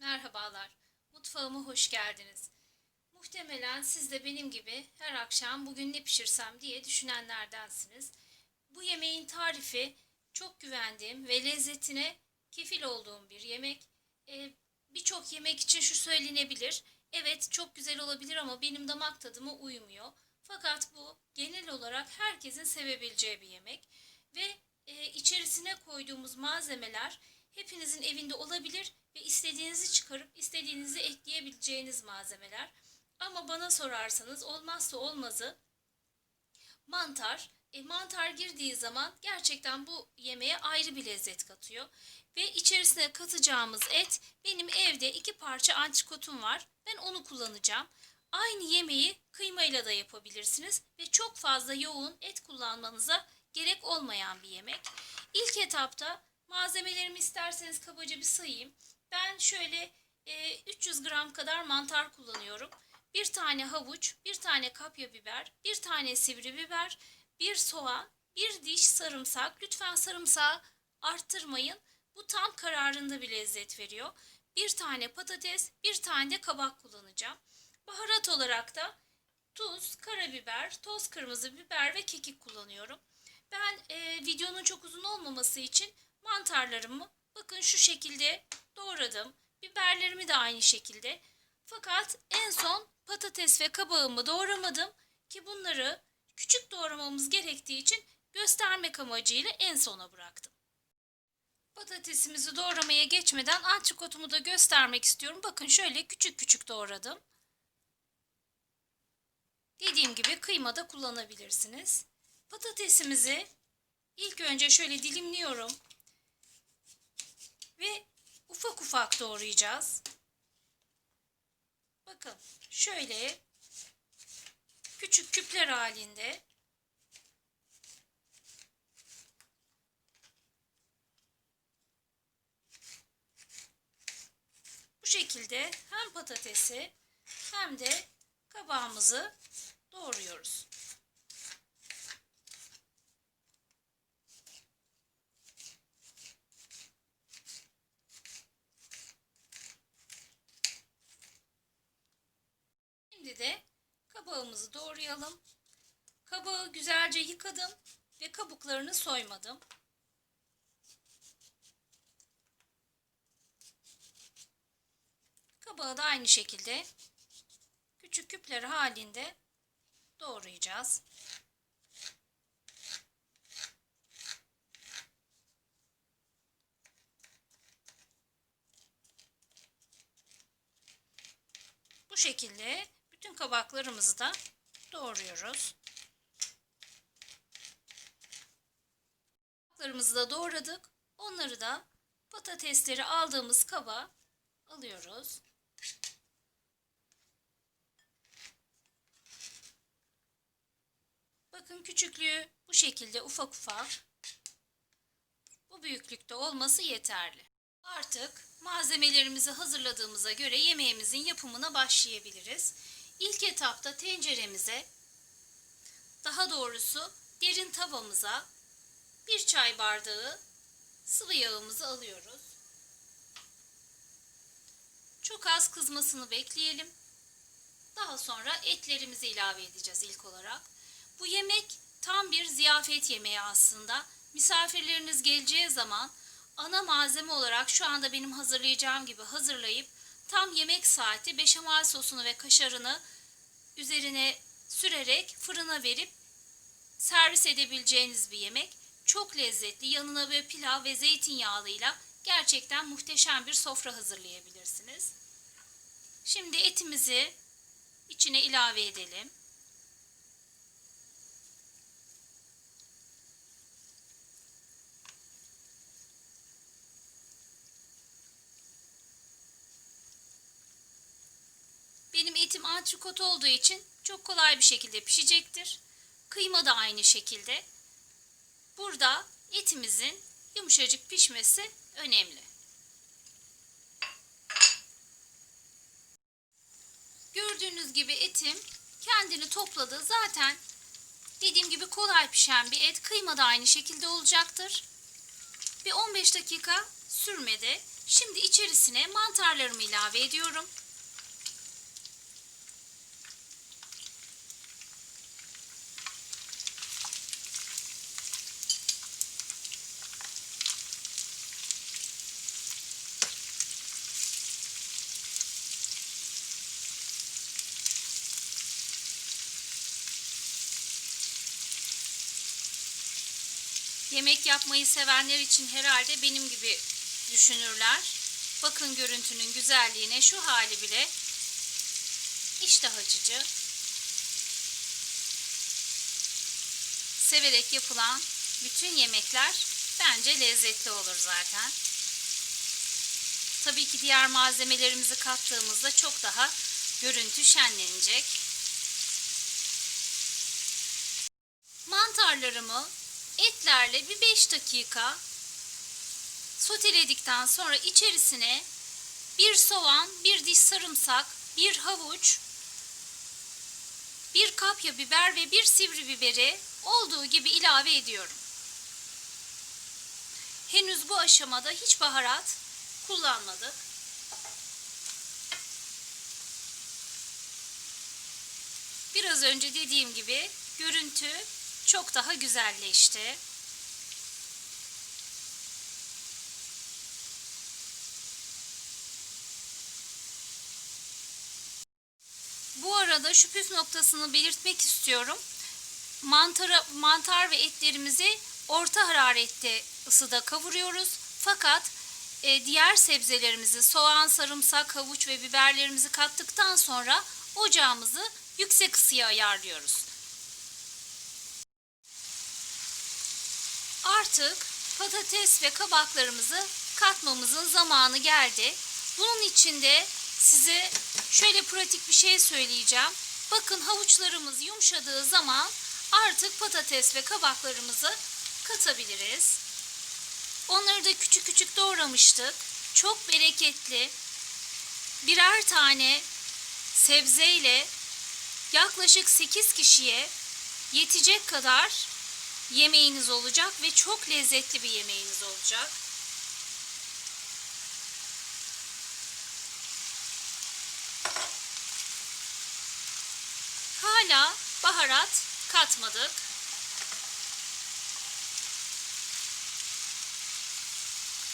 Merhabalar, mutfağıma hoş geldiniz. Muhtemelen siz de benim gibi her akşam bugün ne pişirsem diye düşünenlerdensiniz. Bu yemeğin tarifi çok güvendiğim ve lezzetine kefil olduğum bir yemek. Ee, Birçok yemek için şu söylenebilir. Evet çok güzel olabilir ama benim damak tadıma uymuyor. Fakat bu genel olarak herkesin sevebileceği bir yemek. Ve e, içerisine koyduğumuz malzemeler hepinizin evinde olabilir ve istediğinizi çıkarıp istediğinizi ekleyebileceğiniz malzemeler. Ama bana sorarsanız olmazsa olmazı mantar. E, mantar girdiği zaman gerçekten bu yemeğe ayrı bir lezzet katıyor. Ve içerisine katacağımız et benim evde iki parça antrikotum var. Ben onu kullanacağım. Aynı yemeği kıymayla da yapabilirsiniz ve çok fazla yoğun et kullanmanıza gerek olmayan bir yemek. İlk etapta malzemelerimi isterseniz kabaca bir sayayım. Ben şöyle e, 300 gram kadar mantar kullanıyorum. Bir tane havuç, bir tane kapya biber, bir tane sivri biber, bir soğan, bir diş sarımsak. Lütfen sarımsağı arttırmayın. Bu tam kararında bir lezzet veriyor. Bir tane patates, bir tane de kabak kullanacağım. Baharat olarak da tuz, karabiber, toz kırmızı biber ve kekik kullanıyorum. Ben e, videonun çok uzun olmaması için mantarlarımı bakın şu şekilde doğradım. Biberlerimi de aynı şekilde. Fakat en son patates ve kabağımı doğramadım ki bunları küçük doğramamız gerektiği için göstermek amacıyla en sona bıraktım. Patatesimizi doğramaya geçmeden antrikotumu da göstermek istiyorum. Bakın şöyle küçük küçük doğradım. Dediğim gibi kıyma da kullanabilirsiniz. Patatesimizi ilk önce şöyle dilimliyorum. Ve ufak ufak doğrayacağız. Bakın şöyle küçük küpler halinde bu şekilde hem patatesi hem de kabağımızı doğruyoruz. Şimdi de kabağımızı doğrayalım. Kabağı güzelce yıkadım ve kabuklarını soymadım. Kabağı da aynı şekilde küçük küpler halinde doğrayacağız. Bu şekilde bütün kabaklarımızı da doğruyoruz. Kabaklarımızı da doğradık. Onları da patatesleri aldığımız kaba alıyoruz. Bakın küçüklüğü bu şekilde ufak ufak bu büyüklükte olması yeterli. Artık malzemelerimizi hazırladığımıza göre yemeğimizin yapımına başlayabiliriz. İlk etapta tenceremize daha doğrusu derin tavamıza bir çay bardağı sıvı yağımızı alıyoruz. Çok az kızmasını bekleyelim. Daha sonra etlerimizi ilave edeceğiz ilk olarak. Bu yemek tam bir ziyafet yemeği aslında. Misafirleriniz geleceği zaman ana malzeme olarak şu anda benim hazırlayacağım gibi hazırlayıp tam yemek saati beşamel sosunu ve kaşarını üzerine sürerek fırına verip servis edebileceğiniz bir yemek. Çok lezzetli. Yanına böyle pilav ve zeytinyağlıyla gerçekten muhteşem bir sofra hazırlayabilirsiniz. Şimdi etimizi içine ilave edelim. Benim etim antrikot olduğu için çok kolay bir şekilde pişecektir. Kıyma da aynı şekilde. Burada etimizin yumuşacık pişmesi önemli. Gördüğünüz gibi etim kendini topladı. Zaten dediğim gibi kolay pişen bir et. Kıyma da aynı şekilde olacaktır. Bir 15 dakika sürmedi. Şimdi içerisine mantarlarımı ilave ediyorum. Yemek yapmayı sevenler için herhalde benim gibi düşünürler. Bakın görüntünün güzelliğine şu hali bile iştah açıcı. Severek yapılan bütün yemekler bence lezzetli olur zaten. Tabii ki diğer malzemelerimizi kattığımızda çok daha görüntü şenlenecek. Mantarlarımı etlerle bir 5 dakika soteledikten sonra içerisine bir soğan, bir diş sarımsak, bir havuç, bir kapya biber ve bir sivri biberi olduğu gibi ilave ediyorum. Henüz bu aşamada hiç baharat kullanmadık. Biraz önce dediğim gibi görüntü çok daha güzelleşti. Bu arada şu püf noktasını belirtmek istiyorum. Mantara, mantar ve etlerimizi orta hararette ısıda kavuruyoruz. Fakat e, diğer sebzelerimizi soğan, sarımsak, havuç ve biberlerimizi kattıktan sonra ocağımızı yüksek ısıya ayarlıyoruz. Artık patates ve kabaklarımızı katmamızın zamanı geldi. Bunun için de size şöyle pratik bir şey söyleyeceğim. Bakın havuçlarımız yumuşadığı zaman artık patates ve kabaklarımızı katabiliriz. Onları da küçük küçük doğramıştık. Çok bereketli. Birer tane sebzeyle yaklaşık 8 kişiye yetecek kadar yemeğiniz olacak ve çok lezzetli bir yemeğiniz olacak. Hala baharat katmadık.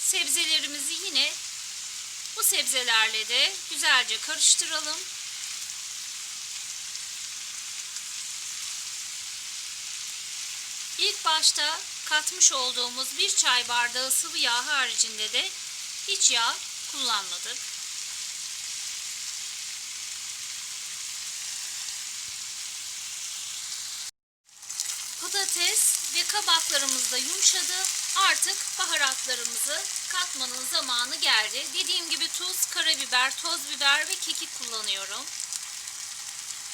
Sebzelerimizi yine bu sebzelerle de güzelce karıştıralım. İlk başta katmış olduğumuz bir çay bardağı sıvı yağ haricinde de hiç yağ kullanmadık. Patates ve kabaklarımız da yumuşadı. Artık baharatlarımızı katmanın zamanı geldi. Dediğim gibi tuz, karabiber, toz biber ve kekik kullanıyorum.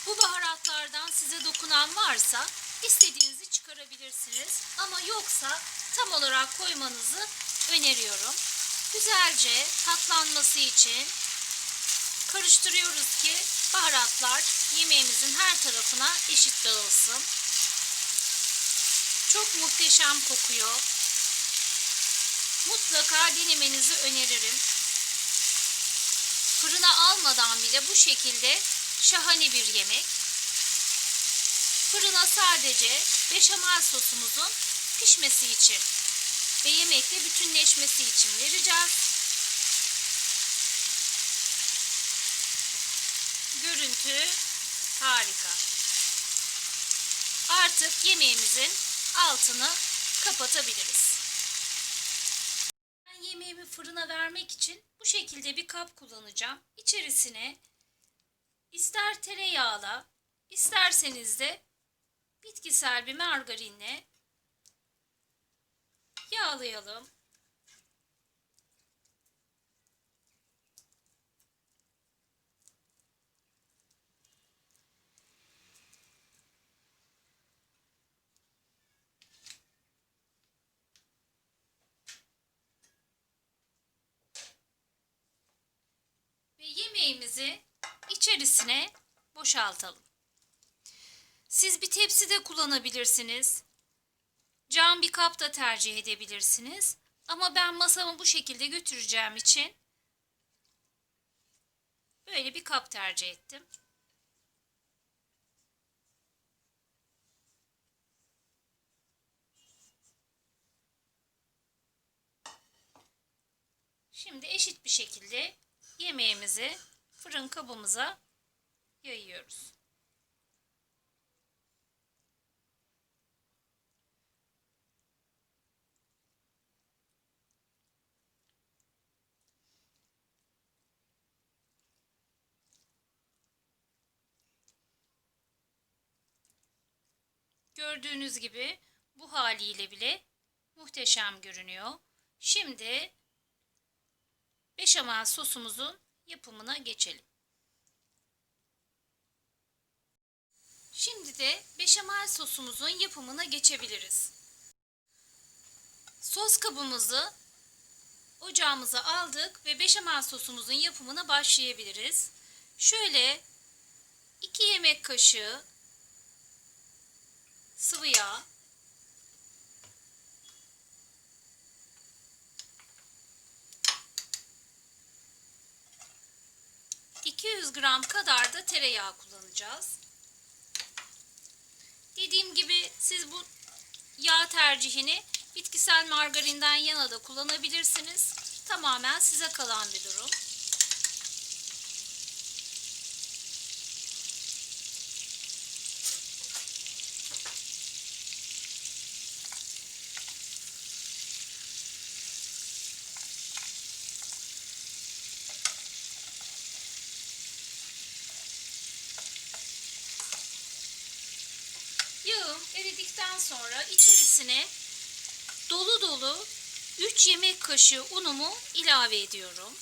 Bu baharatlardan size dokunan varsa istediğinizi çıkarabilirsiniz. Ama yoksa tam olarak koymanızı öneriyorum. Güzelce tatlanması için karıştırıyoruz ki baharatlar yemeğimizin her tarafına eşit dağılsın. Çok muhteşem kokuyor. Mutlaka denemenizi öneririm. Fırına almadan bile bu şekilde şahane bir yemek. Fırına sadece beşamel sosumuzun pişmesi için ve yemekle bütünleşmesi için vereceğiz. Görüntü harika. Artık yemeğimizin altını kapatabiliriz. Ben yemeğimi fırına vermek için bu şekilde bir kap kullanacağım. İçerisine ister tereyağla, isterseniz de bitkisel bir margarinle yağlayalım. Ve yemeğimizi içerisine boşaltalım. Siz bir tepsi de kullanabilirsiniz. Cam bir kap da tercih edebilirsiniz. Ama ben masamı bu şekilde götüreceğim için böyle bir kap tercih ettim. Şimdi eşit bir şekilde yemeğimizi fırın kabımıza yayıyoruz. Gördüğünüz gibi bu haliyle bile muhteşem görünüyor. Şimdi beşamel sosumuzun yapımına geçelim. Şimdi de beşamel sosumuzun yapımına geçebiliriz. Sos kabımızı ocağımıza aldık ve beşamel sosumuzun yapımına başlayabiliriz. Şöyle 2 yemek kaşığı sıvı yağ, 200 gram kadar da tereyağı kullanacağız. Dediğim gibi siz bu yağ tercihini bitkisel margarinden yana da kullanabilirsiniz. Tamamen size kalan bir durum. Eridikten sonra içerisine dolu dolu 3 yemek kaşığı unumu ilave ediyorum.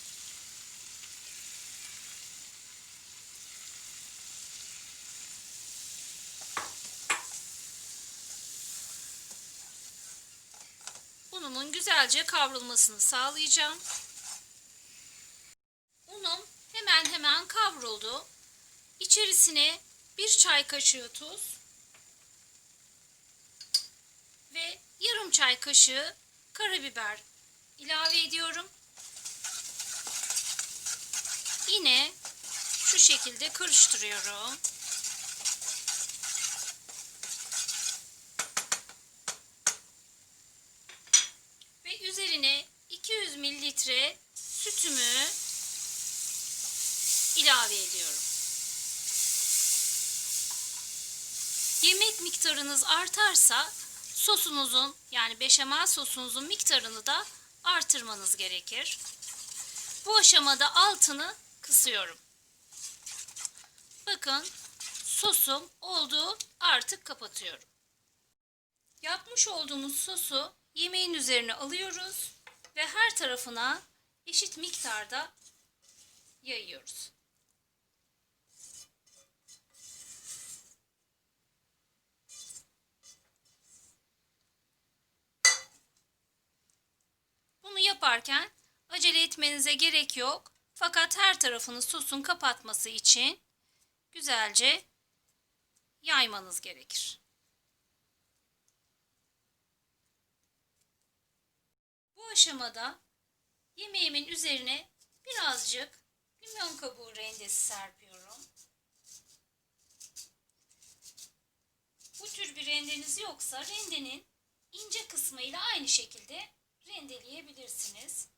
Unumun güzelce kavrulmasını sağlayacağım. Unum hemen hemen kavruldu. İçerisine bir çay kaşığı tuz, ve yarım çay kaşığı karabiber ilave ediyorum. Yine şu şekilde karıştırıyorum. Ve üzerine 200 mililitre sütümü ilave ediyorum. Yemek miktarınız artarsa sosunuzun yani beşamel sosunuzun miktarını da artırmanız gerekir. Bu aşamada altını kısıyorum. Bakın sosum oldu artık kapatıyorum. Yapmış olduğumuz sosu yemeğin üzerine alıyoruz ve her tarafına eşit miktarda yayıyoruz. Bunu yaparken acele etmenize gerek yok. Fakat her tarafını sosun kapatması için güzelce yaymanız gerekir. Bu aşamada yemeğimin üzerine birazcık limon kabuğu rendesi serpiyorum. Bu tür bir rendeniz yoksa rendenin ince kısmıyla aynı şekilde rendeleyebilirsiniz.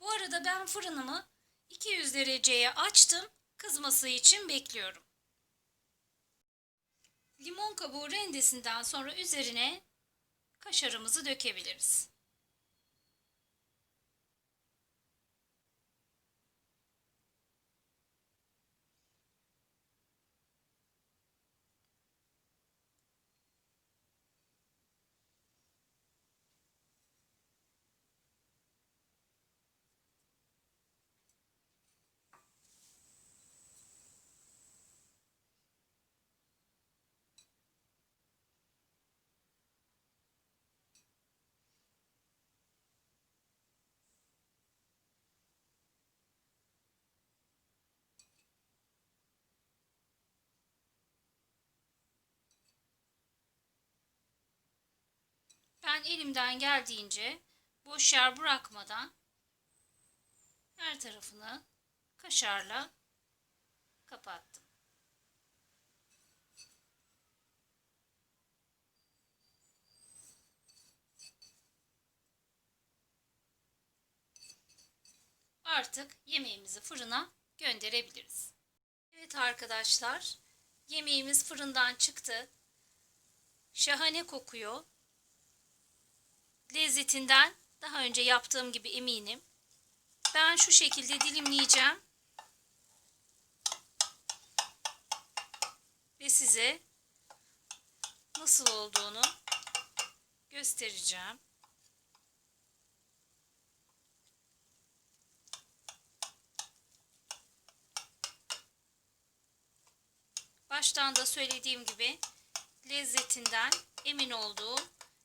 Bu arada ben fırınımı 200 dereceye açtım. Kızması için bekliyorum. Limon kabuğu rendesinden sonra üzerine kaşarımızı dökebiliriz. Ben elimden geldiğince boş yer bırakmadan her tarafını kaşarla kapattım. Artık yemeğimizi fırına gönderebiliriz. Evet arkadaşlar, yemeğimiz fırından çıktı. Şahane kokuyor. Lezzetinden daha önce yaptığım gibi eminim. Ben şu şekilde dilimleyeceğim. Ve size nasıl olduğunu göstereceğim. Baştan da söylediğim gibi lezzetinden emin olduğum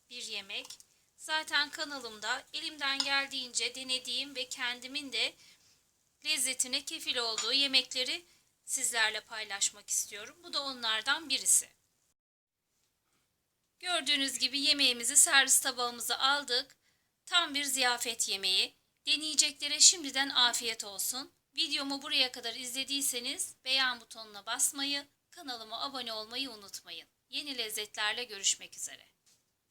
bir yemek. Zaten kanalımda elimden geldiğince denediğim ve kendimin de lezzetine kefil olduğu yemekleri sizlerle paylaşmak istiyorum. Bu da onlardan birisi. Gördüğünüz gibi yemeğimizi servis tabağımıza aldık. Tam bir ziyafet yemeği. Deneyeceklere şimdiden afiyet olsun. Videomu buraya kadar izlediyseniz beğen butonuna basmayı, kanalıma abone olmayı unutmayın. Yeni lezzetlerle görüşmek üzere.